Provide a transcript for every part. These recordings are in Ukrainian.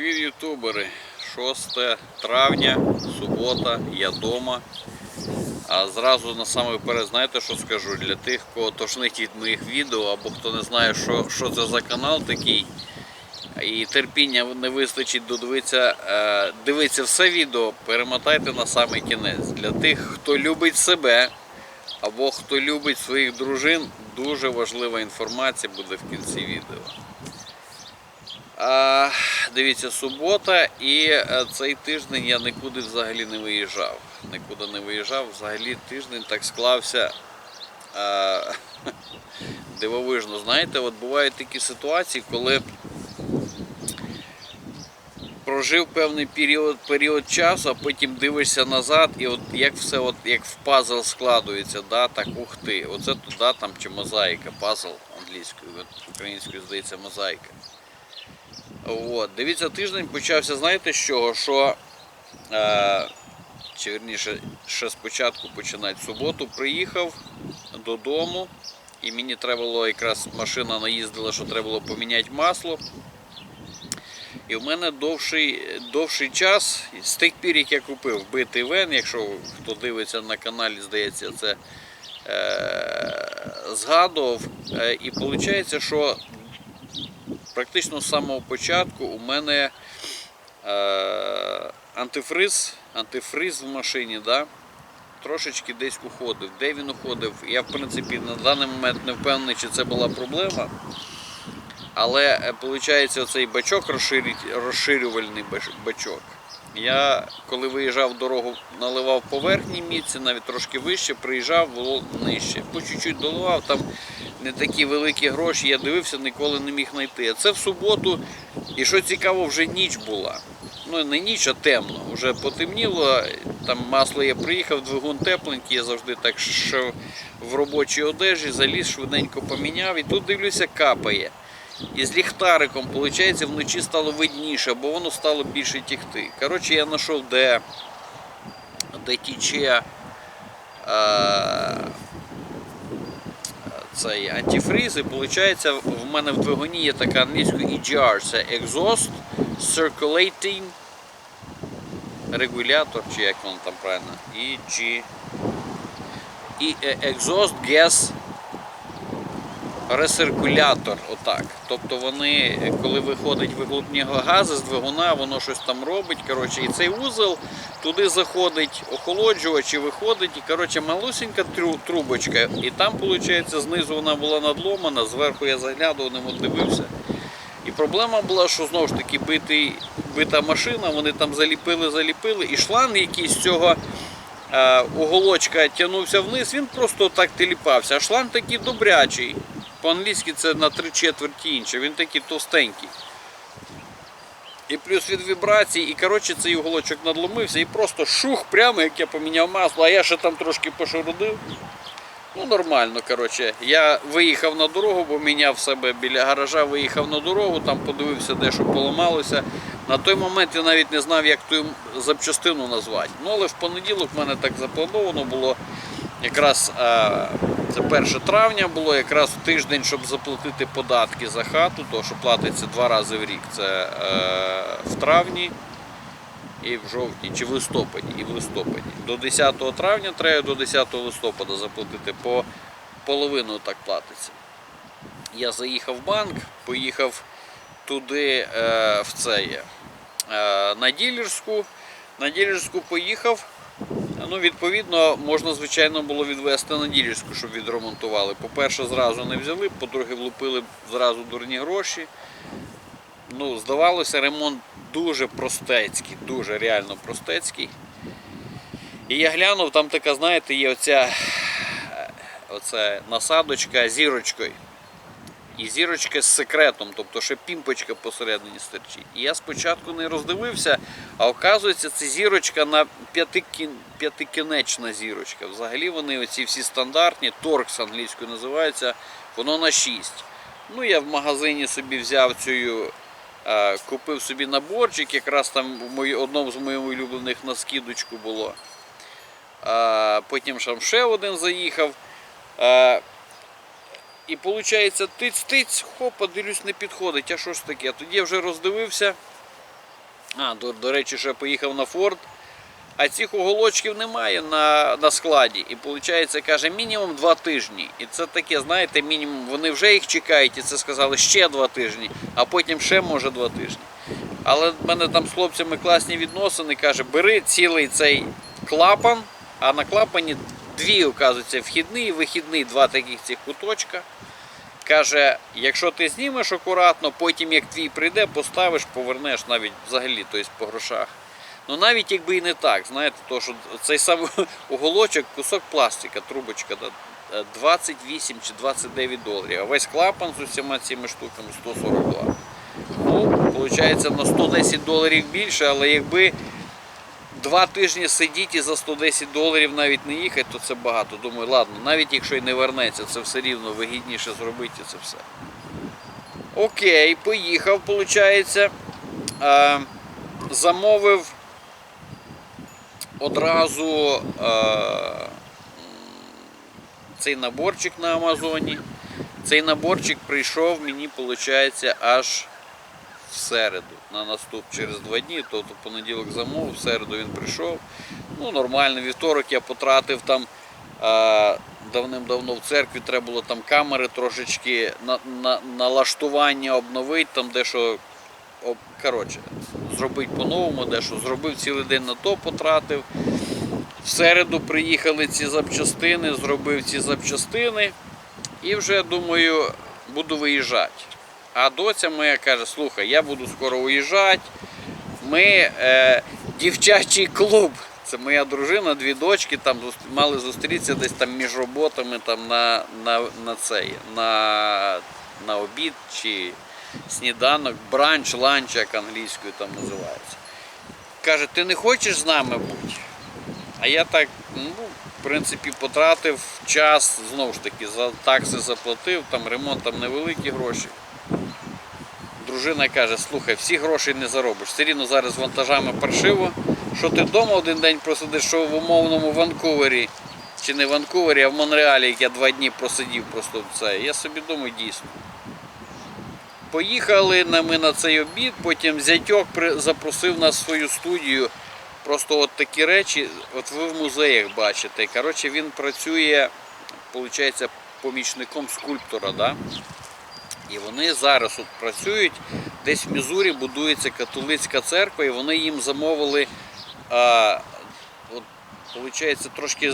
Привіт, ютубери! 6 травня, субота, я вдома. А зразу на саме вперед, знаєте, що скажу? Для тих, кого тошнить від моїх відео, або хто не знає, що, що це за канал такий, і терпіння не вистачить додивитися, е, дивитися все відео, перемотайте на самий кінець. Для тих, хто любить себе, або хто любить своїх дружин, дуже важлива інформація буде в кінці відео. А, дивіться, субота, і е, цей тиждень я нікуди взагалі не виїжджав. Нікуди не виїжджав. Взагалі тиждень так склався е, дивовижно. Знаєте, от бувають такі ситуації, коли прожив певний період, період часу, а потім дивишся назад, і от як все от, як в пазл складується, да, так ух ти. Оце туди там чи мозаїка, пазл англійською, українською здається мозаїка. От. Дивіться, тиждень почався, знаєте з чого? Що, е, чи верніше, ще спочатку починати суботу, приїхав додому, і мені треба було якраз машина наїздила, що треба було поміняти масло. І в мене довший, довший час, з тих пір, як я купив битий вен, якщо хто дивиться на каналі, здається, це е, згадував. Е, і виходить, що практично з самого початку у мене е, антифриз, антифриз в машині, да, трошечки десь уходив. Де він уходив? Я в принципі на даний момент не впевнений, чи це була проблема. Але виходить, оцей бачок розширювальний бачок. Я коли виїжджав дорогу, наливав по верхній місці, навіть трошки вище, приїжджав, було нижче. По чуть-чуть доливав, там не такі великі гроші, я дивився, ніколи не міг знайти. А це в суботу, і що цікаво, вже ніч була. Ну не ніч, а темно. Вже потемніло, там масло я приїхав, двигун тепленький, я завжди так що в робочій одежі, заліз, швиденько поміняв, і тут дивлюся, капає. І з ліхтариком, виходить, вночі стало видніше, бо воно стало більше тікти. Коротше, я знайшов, де, де тіче е, цей антифриз, і виходить, в мене в двигуні є така англійською EGR, це Exhaust Circulating Регулятор, чи як воно там правильно, EG і е, Exhaust Gas ресиркулятор, отак. Тобто вони, коли виходить вихлопні гази з двигуна, воно щось там робить. Коротше, і цей вузол туди заходить охолоджувач і виходить, і коротше, малусенька тру- трубочка. І там, виходить, знизу вона була надломана, зверху я заглядував, ним дивився. І проблема була, що знову ж таки битий, бита машина, вони там заліпили, заліпили, і шланг якийсь з цього е, уголочка тягнувся вниз, він просто так теліпався. А шланг такий добрячий. По-англійськи це на три четверті інше, він такий товстенький. І плюс від вібрацій, і коротше цей уголочок надломився і просто шух прямо, як я поміняв масло, а я ще там трошки пошарудив. Ну нормально, коротше. Я виїхав на дорогу, бо міняв себе біля гаража, виїхав на дорогу, там подивився, де що поламалося. На той момент я навіть не знав, як ту запчастину назвати. Ну але в понеділок в мене так заплановано було. Якраз е, це 1 травня було, якраз тиждень, щоб заплатити податки за хату, то що платиться два рази в рік. Це е, в травні і в жовтні, чи в листопаді, і в листопаді. До 10 травня треба до 10 листопада заплатити, по половину так платиться. Я заїхав в банк, поїхав туди е, в це є, на ділерську. На ділерську поїхав. Ну, відповідно, можна, звичайно, було відвести на ділерську, щоб відремонтували. По-перше, зразу не взяли, по-друге, влупили зразу дурні гроші. Ну, здавалося, ремонт дуже простецький, дуже реально простецький. І я глянув, там така, знаєте, є оця, е, оця насадочка зірочкою. І зірочка з секретом, тобто ще пімпочка посередині стерчить. І я спочатку не роздивився, а оказується, це зірочка на п'ятикін... п'ятикінечна зірочка. Взагалі вони оці всі стандартні, торкс англійською називається, воно на 6. Ну, я в магазині собі взяв цю, е, купив собі наборчик, якраз там в одному з моїх улюблених на скидочку було. Е, потім ще один заїхав. І виходить, тиць-тиць, хопа, дивлюсь, не підходить. А що ж таке? Тоді я вже роздивився. А, до, до речі, ще поїхав на Форд. А цих уголочків немає на, на складі. І виходить, каже, мінімум два тижні. І це таке, знаєте, мінімум. Вони вже їх чекають, і це сказали ще два тижні, а потім ще може два тижні. Але в мене там з хлопцями класні відносини. Каже, бери цілий цей клапан, а на клапані дві, оказується, вхідний і вихідний, два таких цих куточка. Каже, якщо ти знімеш акуратно, потім як твій прийде, поставиш, повернеш навіть взагалі, тобто по грошах. Ну навіть якби і не так, знаєте, то що цей самий уголочок, кусок пластика, трубочка, е, 28 чи 29 доларів, а весь клапан з усіма цими штуками 142. Ну, виходить на 110 доларів більше, але якби два тижні сидіти і за 110 доларів навіть не їхати, то це багато. Думаю, ладно, навіть якщо і не вернеться, це все рівно вигідніше зробити це все. Окей, поїхав, виходить. Е, замовив одразу е, цей наборчик на Амазоні. Цей наборчик прийшов мені, виходить, аж в середу. На наступ через два дні, тобто понеділок замовив, в середу він прийшов. Ну, нормально, вівторок я потратив там. Давним-давно в церкві треба було там камери трошечки на, на, налаштування обновити, там дещо коротше, зробити по-новому, дещо зробив цілий день на то потратив. В середу приїхали ці запчастини, зробив ці запчастини і вже думаю, буду виїжджати. А доця моя каже, слухай, я буду скоро виїжджати. Ми е, дівчачий клуб. Це моя дружина, дві дочки там мали зустрітися десь там між роботами там на, на, на цей, на, на обід чи сніданок, бранч, ланч, як англійською там називається. Каже, ти не хочеш з нами бути? А я так, ну, в принципі, потратив час, знову ж таки, за такси заплатив, там ремонт, там невеликі гроші. Дружина каже, слухай, всі гроші не заробиш. Все рівно зараз вантажами паршиво. Що ти вдома один день просидиш, що в умовному Ванкувері, чи не Ванкувері, а в Монреалі, як я два дні просидів просто це. Я собі думаю, дійсно. Поїхали ми на цей обід, потім зятьок запросив нас в свою студію. Просто от такі речі, от ви в музеях бачите. Коротше, він працює, виходить, помічником скульптора. Да? І вони зараз от працюють. Десь в Мізурі будується католицька церква, і вони їм замовили, а, от, виходить, трошки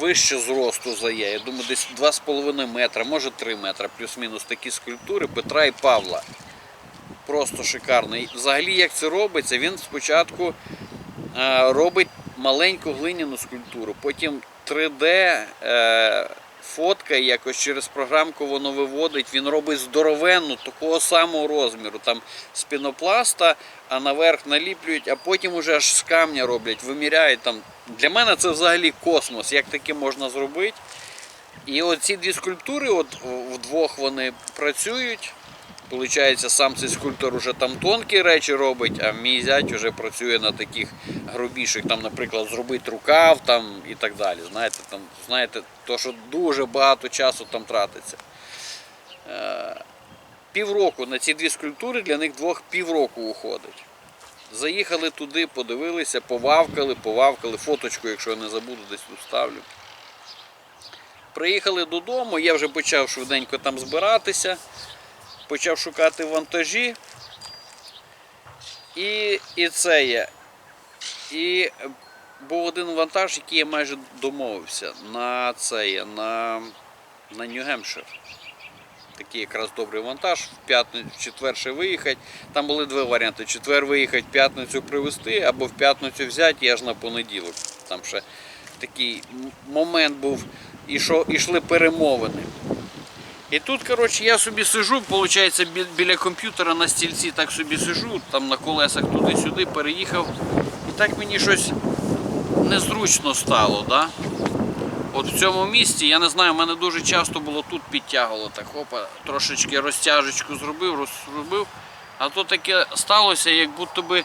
вище зросту за є. Я думаю, десь 2,5 метра, може 3 метра, плюс-мінус такі скульптури Петра і Павла. Просто шикарно. І взагалі, як це робиться, він спочатку а, робить маленьку глиняну скульптуру, потім 3D е, фоткає якось через програмку воно виводить, він робить здоровенну, такого самого розміру, там з пінопласта, а наверх наліплюють, а потім уже аж з камня роблять, виміряють там. Для мене це взагалі космос, як таке можна зробити. І оці дві скульптури, от вдвох вони працюють. Получається, сам цей скульптор уже там тонкі речі робить, а мій зять вже працює на таких грубіших, там, наприклад, зробити рукав там, і так далі. Знаєте, там, знаєте, то, що дуже багато часу там тратиться. Е, Півроку на ці дві скульптури для них двох півроку уходить. Заїхали туди, подивилися, повавкали, повавкали, фоточку, якщо я не забуду, десь тут ставлю. Приїхали додому, я вже почав швиденько там збиратися почав шукати вантажі. І, і це є. І був один вантаж, який я майже домовився на це є, на, на Нью-Гемпшир. Такий якраз добрий вантаж, в п'ятницю, в четвер ще виїхати. Там були два варіанти: четвер виїхати, в п'ятницю привезти, або в п'ятницю взяти і аж на понеділок. Там ще такий момент був, і що ішли перемовини. І тут, коротше, я собі сижу, виходить, біля комп'ютера на стільці так собі сижу, там на колесах туди-сюди переїхав. І так мені щось незручно стало. Да? От в цьому місці, я не знаю, в мене дуже часто було тут підтягувало, так опа, трошечки розтяжечку зробив, розробив. А то таке сталося, як будто би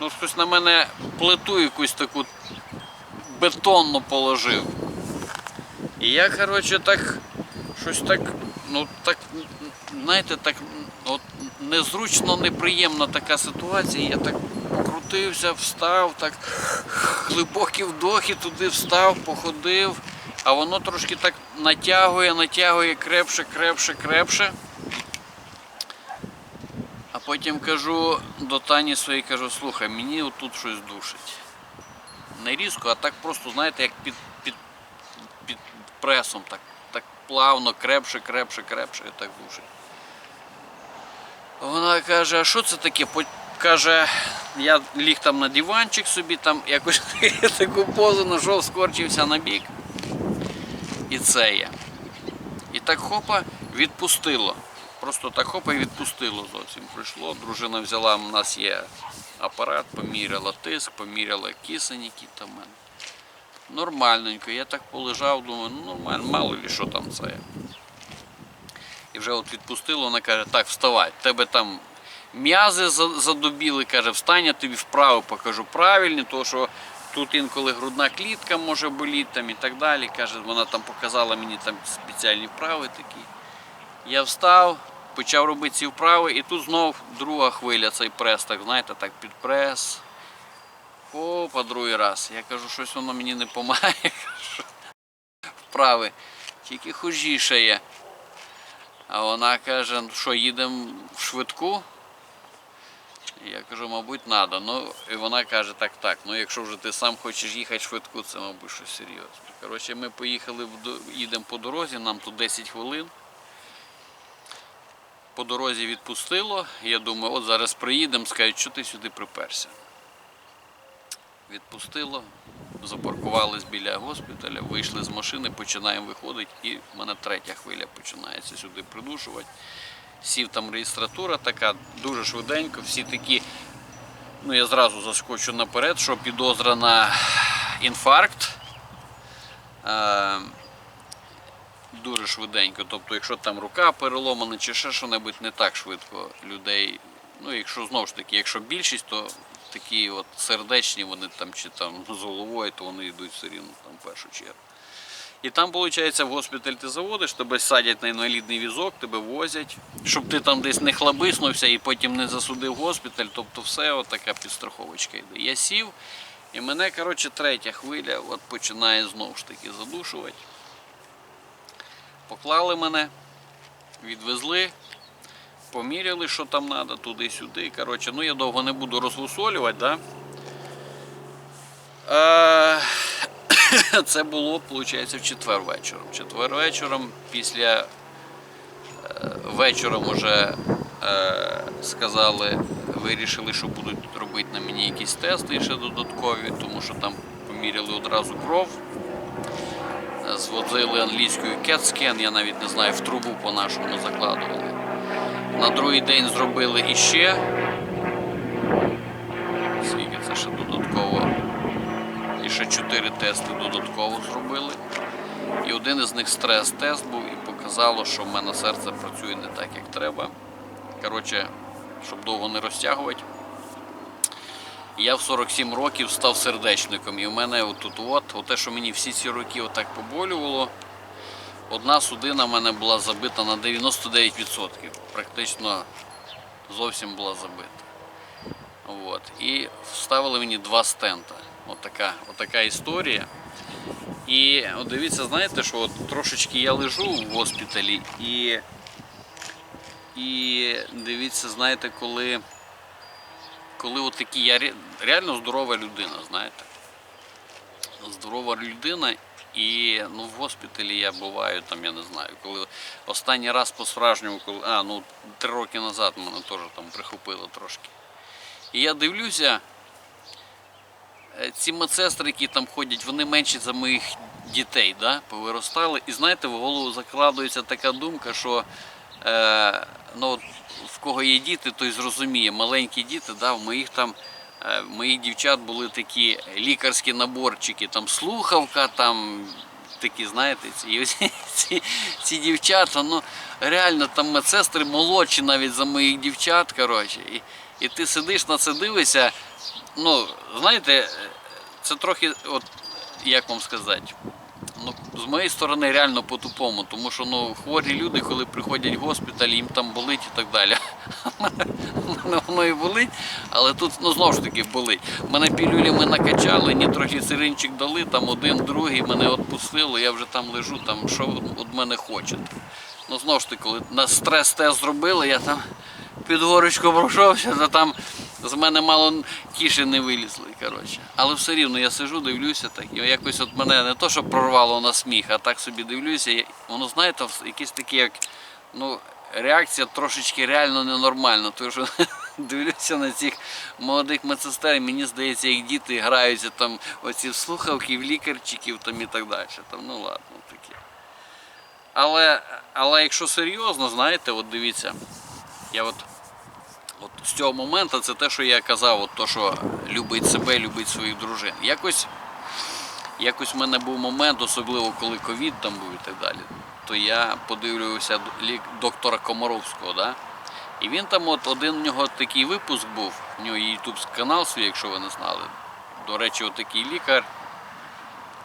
ну, хтось на мене плиту якусь таку бетонну положив. І я, коротше, так щось так, ну так, знаєте, так от незручно, неприємна така ситуація. Я так покрутив покрутився, встав, так глибокі вдохи, туди встав, походив, а воно трошки так натягує, натягує крепше, крепше, крепше. А потім кажу до Тані своїй, кажу, слухай, мені отут щось душить. Не різко, а так просто, знаєте, як під, під, під пресом, так плавно, крепше, крепше, крепше і так душить. Вона каже, а що це таке? Каже, я ліг там на диванчик собі, там якось таку позу знайшов, скорчився на бік. І це є. І так хопа відпустило. Просто так хопа і відпустило зовсім. Прийшло. Дружина взяла, у нас є апарат, поміряла тиск, поміряла кисень, який там мене. Нормальненько. Я так полежав, думаю, ну нормально, мало ли що там це. І вже от відпустило, вона каже, так, вставай, тебе там м'язи за- задубіли, каже, встань, я тобі вправо покажу правильні, тому що тут інколи грудна клітка може боліти там і так далі. Каже, вона там показала мені там спеціальні вправи такі. Я встав, почав робити ці вправи, і тут знов друга хвиля, цей прес, так знаєте, так під прес. Опа, другий раз. Я кажу, щось воно мені не допомагає. Вправи. Тільки хужіше є. А вона каже, «Ну що їдемо в швидку? Я кажу, мабуть, треба. Ну, і вона каже, так, так, ну якщо вже ти сам хочеш їхати швидку, це, мабуть, щось серйозне. Коротше, ми поїхали, їдемо по дорозі, нам тут 10 хвилин. По дорозі відпустило. Я думаю, от зараз приїдемо, скажуть, що ти сюди приперся. Відпустило, запаркувались біля госпіталя, вийшли з машини, починаємо виходити, і в мене третя хвиля починається сюди придушувати. Сів там реєстратура така, дуже швиденько, всі такі. Ну, я зразу заскочу наперед, що підозра на інфаркт. Е, дуже швиденько. Тобто, якщо там рука переломана чи ще що-небудь, не так швидко людей. Ну, якщо знову ж таки, якщо більшість, то такі от сердечні, вони там чи там з головою, то вони йдуть все рівно там в першу чергу. І там, виходить, в госпіталь ти заводиш, тебе садять на інвалідний візок, тебе возять, щоб ти там десь не хлабиснувся і потім не засудив госпіталь. Тобто все от така підстраховочка йде. Я сів, і мене, коротше, третя хвиля от починає знову ж таки задушувати. Поклали мене, відвезли, поміряли, що там треба, туди-сюди. Коротше, ну я довго не буду розгусолювати, да? Це було, виходить, в четвер вечором. Четвер вечором, після е, вечором уже е, сказали, вирішили, що будуть робити на мені якісь тести ще додаткові, тому що там поміряли одразу кров. Е, Зводили англійською CAT scan, я навіть не знаю, в трубу по-нашому закладували. На другий день зробили іще. Скільки це ще додатково? І ще чотири тести додатково зробили. І один із них стрес-тест був і показало, що в мене серце працює не так, як треба. Коротше, щоб довго не розтягувати. Я в 47 років став сердечником. І в мене отут от, те, що мені всі ці роки отак поболювало, одна судина в мене була забита на 99%. Практично зовсім була забита. От. І вставили мені два стента. Отака, отака історія. І от дивіться, знаєте, що от трошечки я лежу в госпіталі і, і дивіться, знаєте, коли, коли от такі я реально здорова людина, знаєте. Здорова людина, і ну, в госпіталі я буваю, там, я не знаю, коли останній раз по-справжньому, коли, а, ну три роки назад мене теж там прихопило трошки. І я дивлюся, е, ці медсестри, які там ходять, вони менші за моїх дітей, да, повиростали. І знаєте, в голову закладується така думка, що е, ну, в кого є діти, той зрозуміє. Маленькі діти, да, в моїх там. Е, моїх дівчат були такі лікарські наборчики, там слухавка, там такі, знаєте, ці, ці, ці, ці дівчата, ну реально там медсестри молодші навіть за моїх дівчат, коротше. І, і ти сидиш на це дивишся, ну, знаєте, це трохи, от, як вам сказати, ну, з моєї сторони реально по-тупому, тому що ну, хворі люди, коли приходять в госпіталь, їм там болить і так далі. Воно і болить, але тут ну, знову ж таки болить. Мене пілюлями накачали, нітрогліцеринчик дали, там один, другий, мене відпустило, я вже там лежу, там що від мене хочете. Ну знову ж таки, коли на стрес-тест зробили, я там під горочку пройшовся, то там з мене мало кіші не вилізли. Коротше. Але все рівно я сижу, дивлюся так. І якось от мене не то, що прорвало на сміх, а так собі дивлюся. Воно, знаєте, якесь таке, як ну, реакція трошечки реально ненормальна. Тому що дивлюся на цих молодих медсестер, і мені здається, як діти граються там оці слухавки, в лікарчиків там і так далі. Там, ну ладно, таке. Але, але якщо серйозно, знаєте, от дивіться, я от, от з цього моменту це те, що я казав, от то, що любить себе, любить своїх дружин. Якось, якось в мене був момент, особливо коли ковід там був і так далі, то я подивлювався доктора Комаровського, да? і він там, от один у нього такий випуск був, у нього ютуб канал свій, якщо ви не знали. До речі, от такий лікар,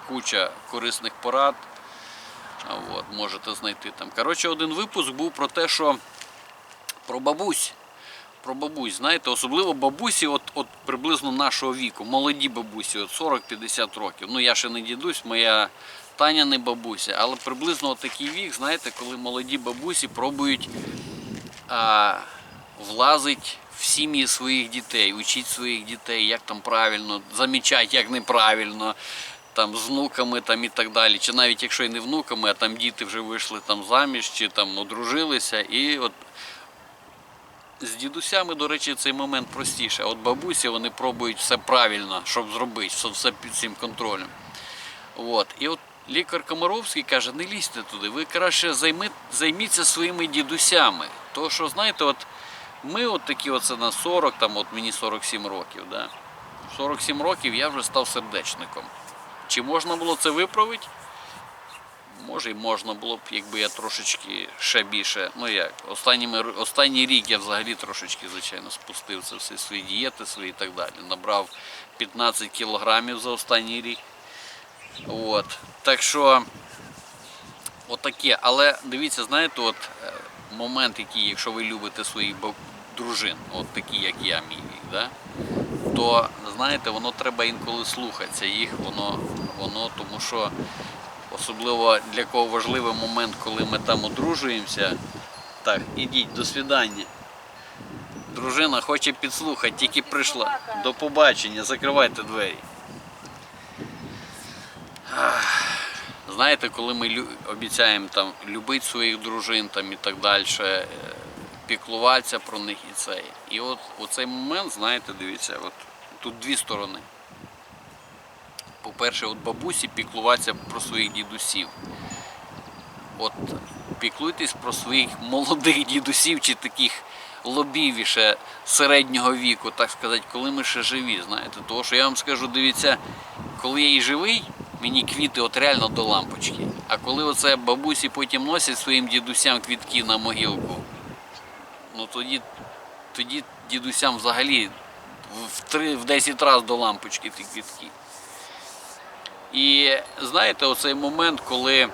куча корисних порад. От, можете знайти там. Коротше, один випуск був про те, що про бабусь. Про бабусь, знаєте, особливо бабусі, от, от приблизно нашого віку, молоді бабусі, от 40-50 років. Ну я ще не дідусь, моя Таня не бабуся, але приблизно от такий вік, знаєте, коли молоді бабусі пробують а, влазить в сім'ї своїх дітей, учить своїх дітей, як там правильно, замічать, як неправильно, там з внуками там і так далі. Чи навіть якщо і не внуками, а там діти вже вийшли там заміж, чи там одружилися. І от з дідусями, до речі, цей момент простіше. От бабусі вони пробують все правильно, щоб зробити, щоб все під цим контролем. От. І от лікар Комаровський каже, не лізьте туди, ви краще займи, займіться своїми дідусями. То що, знаєте, от ми от такі оце на 40, там от мені 47 років. Да? 47 років я вже став сердечником. Чи можна було це виправити? Може і можна було б, якби я трошечки ще більше. Ну як, останніми, останній рік я взагалі трошечки, звичайно, спустив це всі свої дієти свої і так далі. Набрав 15 кілограмів за останній рік. От. Так що отаке. Але дивіться, знаєте, от е, момент, який, якщо ви любите своїх дружин, от такі, як я, мій да? то знаєте, воно треба інколи слухатися їх, воно, воно тому що особливо для кого важливий момент, коли ми там одружуємося. Так, ідіть, до свидання. Дружина хоче підслухати, тільки прийшла. До побачення, закривайте двері. Знаєте, коли ми обіцяємо там любити своїх дружин там і так далі, е, піклуватися про них і це. І от у цей момент, знаєте, дивіться, от тут дві сторони. По-перше, от бабусі піклуватися про своїх дідусів. От піклуйтесь про своїх молодих дідусів чи таких лобів середнього віку, так сказати, коли ми ще живі, знаєте. Тому що я вам скажу, дивіться, коли я і живий, мені квіти от реально до лампочки. А коли оце бабусі потім носять своїм дідусям квітки на могилку, ну тоді, тоді дідусям взагалі в три, в 10 разів до лампочки ті квітки. І знаєте, оцей момент, коли,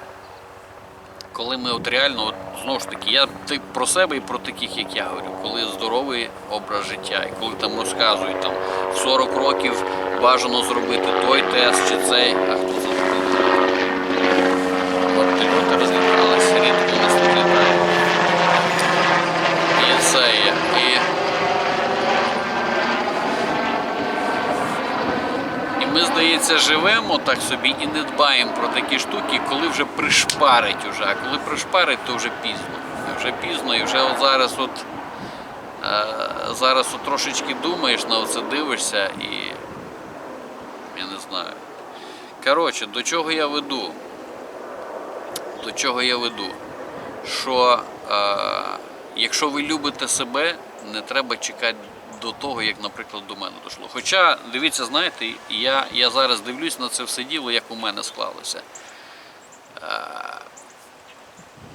коли ми от реально, от, знову ж таки, я ти- про себе і про таких, як я говорю, коли здоровий образ життя, і коли там розказують, там 40 років бажано зробити той тест чи цей, а хто це зробив? Розліталися, рідко нас тут. І це є. І І ми, здається, живемо так собі і не дбаємо про такі штуки, коли вже пришпарить уже. А коли пришпарить, то вже пізно. Вже пізно і вже от зараз от, е, зараз от трошечки думаєш на це дивишся і я не знаю. Коротше, до чого я веду? До чого я веду? Що е, якщо ви любите себе, не треба чекати до того, як, наприклад, до мене дійшло. Хоча, дивіться, знаєте, я, я зараз дивлюсь на це все діло, як у мене склалося. Е,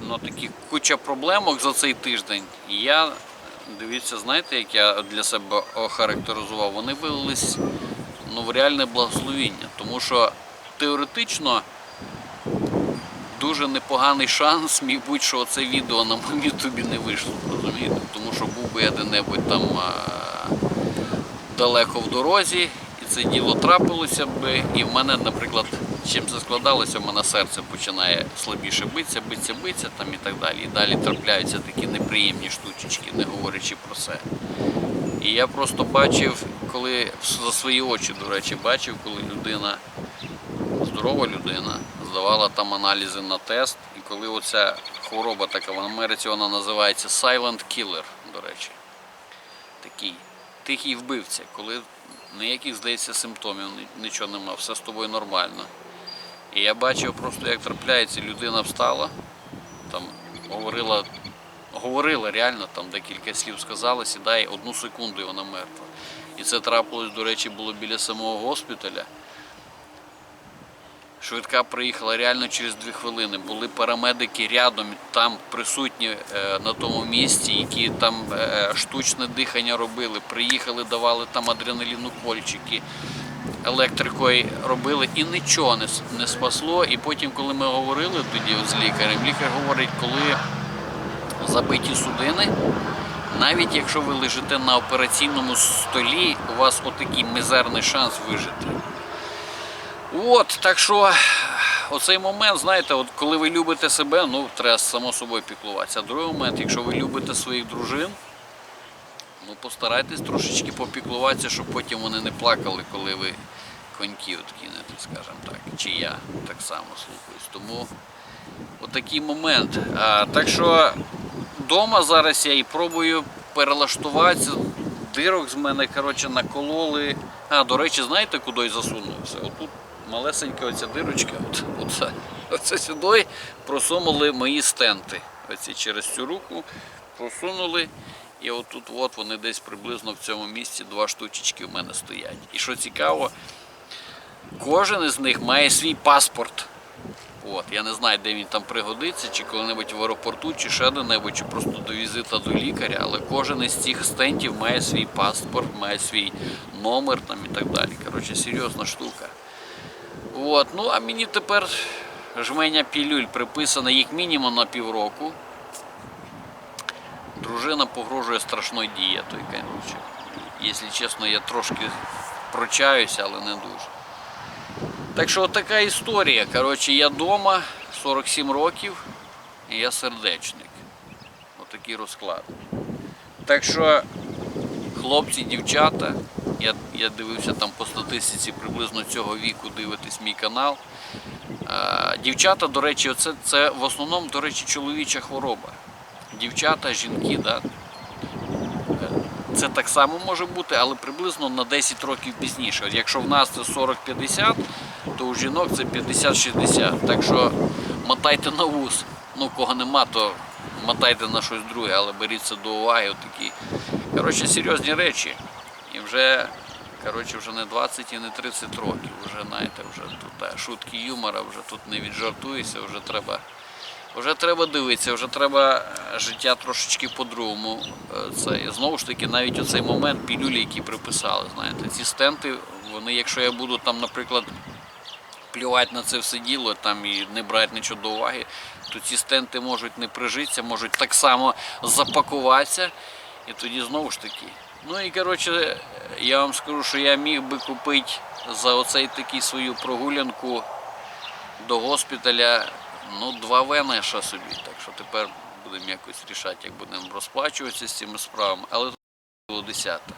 ну, такі куча проблемок за цей тиждень. Я, дивіться, знаєте, як я для себе охарактеризував, вони виявились ну, в реальне благословіння. Тому що теоретично дуже непоганий шанс, міг бути, що це відео на моєму ютубі не вийшло, розумієте? Тому що був би я де-небудь там а, далеко в дорозі, і це діло трапилося б, і в мене, наприклад, чим це складалося, в мене серце починає слабіше битися, битися, битися там і так далі. І далі трапляються такі неприємні штучечки, не говорячи про це. І я просто бачив, коли за свої очі, до речі, бачив, коли людина, здорова людина, здавала там аналізи на тест, і коли оця хвороба така в Америці вона називається Silent Killer, до речі. Такий тихий вбивця, коли ніяких, здається, симптомів, нічого нема, все з тобою нормально. І я бачив просто, як трапляється, людина встала, там говорила говорила реально, там декілька слів сказала, сідає одну секунду і вона мертва. І це трапилось, до речі, було біля самого госпіталя. Швидка приїхала реально через дві хвилини. Були парамедики рядом, там присутні е, на тому місці, які там е, штучне дихання робили. Приїхали, давали там адреналіну кольчики, електрикою робили і нічого не, спасло. І потім, коли ми говорили тоді з лікарем, лікар говорить, коли забиті судини. Навіть якщо ви лежите на операційному столі, у вас отакий мізерний шанс вижити. От, так що оцей момент, знаєте, от коли ви любите себе, ну треба само собою піклуватися. А другий момент, якщо ви любите своїх дружин, ну постарайтесь трошечки попіклуватися, щоб потім вони не плакали, коли ви коньків кинете, скажімо так. Чи я так само слухаюсь. Тому отакий момент. А, так що вдома зараз я і пробую перелаштуватися. Дирок з мене коротше, накололи. А, до речі, знаєте, куди засунувся? Отут малесенька оця дирочка, от, оце, оце сюди просунули мої стенти. Оці через цю руку просунули. І отут от вони десь приблизно в цьому місці два штучечки в мене стоять. І що цікаво, кожен із них має свій паспорт. От, я не знаю, де він там пригодиться, чи коли-небудь в аеропорту, чи ще де-небудь, чи просто до візита до лікаря, але кожен із цих стентів має свій паспорт, має свій номер там і так далі. Коротше, серйозна штука. От, ну а мені тепер жменя пілюль приписана як мінімум на півроку. Дружина погрожує страшною дієтою, коротше. Якщо чесно, я трошки прочаюся, але не дуже. Так що така історія. Коротше, я вдома, 47 років, і я сердечник. Отакий розклад. Так що, хлопці, дівчата, я, я дивився там по статистиці приблизно цього віку, дивитесь мій канал. А, дівчата, до речі, це, це в основному, до речі, чоловіча хвороба. Дівчата, жінки, да? це так само може бути, але приблизно на 10 років пізніше. Якщо в нас це 40-50, то у жінок це 50-60. Так що мотайте на вуз. Ну, кого нема, то мотайте на щось друге, але беріть це до уваги. Отакі. Коротше, серйозні речі. Вже, коротше, вже не 20 і не 30 років. Вже, знаєте, вже тут е, шутки юмора, вже тут не віджартуєшся, вже треба. Вже треба дивитися, вже треба е, життя трошечки по-другому. е, Це і знову ж таки, навіть оцей момент пілюлі, які приписали. Знаєте, ці стенти, вони, якщо я буду там, наприклад, плювати на це все діло там і не брати нічого до уваги, то ці стенти можуть не прижитися, можуть так само запакуватися. І тоді знову ж таки. Ну і коротше, я вам скажу, що я міг би купити за оцей такий свою прогулянку до госпіталя ну, два венеша собі. Так що тепер будемо якось рішати, як будемо розплачуватися з цими справами. Але це було десята.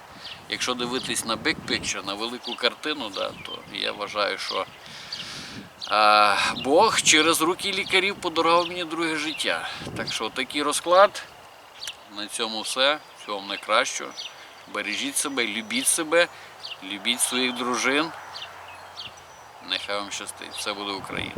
Якщо дивитись на big picture, на велику картину, да, то я вважаю, що а, Бог через руки лікарів подарував мені друге життя. Так що такий розклад. На цьому все. Всього вам найкращого. Бережіть себе, любіть себе, любіть своїх дружин. Нехай вам щастить. Це буде Україна.